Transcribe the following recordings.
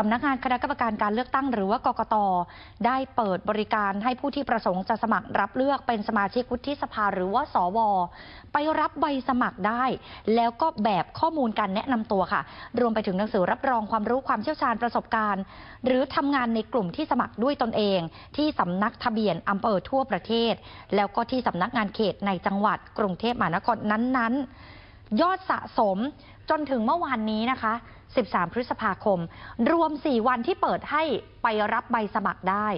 สำนักงานคณะกรรมการการเลือกตั้งหรือว่ากกต ได้เปิดบริการให้ผู้ที่ประสงค์จะสมัครรับเลือกเป็นสมาชิกวุฒิสภาหรือว่าสว ไปรับใบสมัครได้ แล้วก็แบบข้อมูลการแนะนำตัวค่ะ รวมไปถึงหนังสือรับรองความรู้ความเชี่ยวชาญประสบการณ์ หรือทำงานในกลุ่มที่สมัครด้วยตนเอง ที่สำนักทะเบียนอำเภอทั่วประเทศ แล้วก็ที่สำนักงานเขตในจังหวัดกรุงเทพมหานครนั้นๆ ยอดสะสมจนถึงเมื่อวานนี้นะคะ 13 พฤษภาคม รวม 4 วันที่เปิดให้ไปรับใบสมัครได้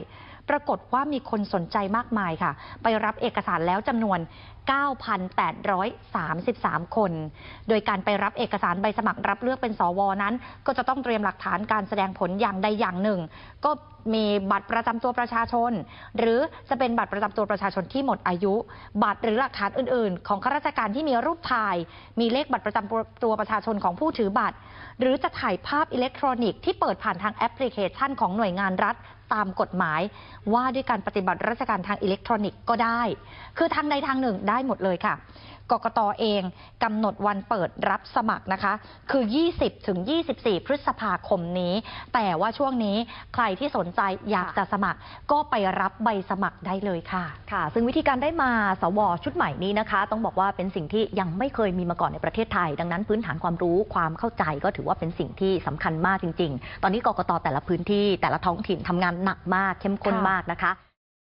ปรากฏว่ามีคนสนใจมากมายค่ะ ไปรับเอกสารแล้วจำนวน 9,833 คน โดยการไปรับเอกสารใบสมัครรับเลือกเป็นสวนั้น ก็จะต้องเตรียมหลักฐานการแสดงผลอย่างใดอย่างหนึ่ง ก็มีบัตรประจำตัวประชาชน หรือจะเป็นบัตรประจำตัวประชาชนที่หมดอายุ บัตรหรือหลักฐานอื่น ๆ ของข้าราชการที่มีรูปถ่าย มีเลขบัตรประจำตัวประชาชนของผู้ถือบัตร หรือจะถ่ายภาพอิเล็กทรอนิกส์ที่เปิดผ่านทางแอปพลิเคชันของหน่วยงานรัฐ ตามกฎหมาย ว่าด้วยการปฏิบัติราชการทางอิเล็กทรอนิกส์ก็ได้ คือทางใดทางหนึ่งได้หมดเลยค่ะ กกตเองกำหนดวันเปิดรับสมัครนะคะ คือ 20ถึง24 พฤษภาคมนี้ แต่ว่าช่วงนี้ใครที่สนใจอยากจะสมัคร ก็ไปรับใบสมัครได้เลยค่ะ ค่ะ ซึ่งวิธีการได้มาสวชุดใหม่นี้นะคะ ต้องบอกว่าเป็นสิ่งที่ยังไม่เคยมีมาก่อนในประเทศไทย ดังนั้นพื้นฐานความรู้ความเข้าใจก็ถือว่าเป็นสิ่งที่สำคัญมากจริง ๆ ตอนนี้กกตแต่ละพื้นที่แต่ละท้องถิ่นทำงานหนักมากเข้มข้นมากนะคะ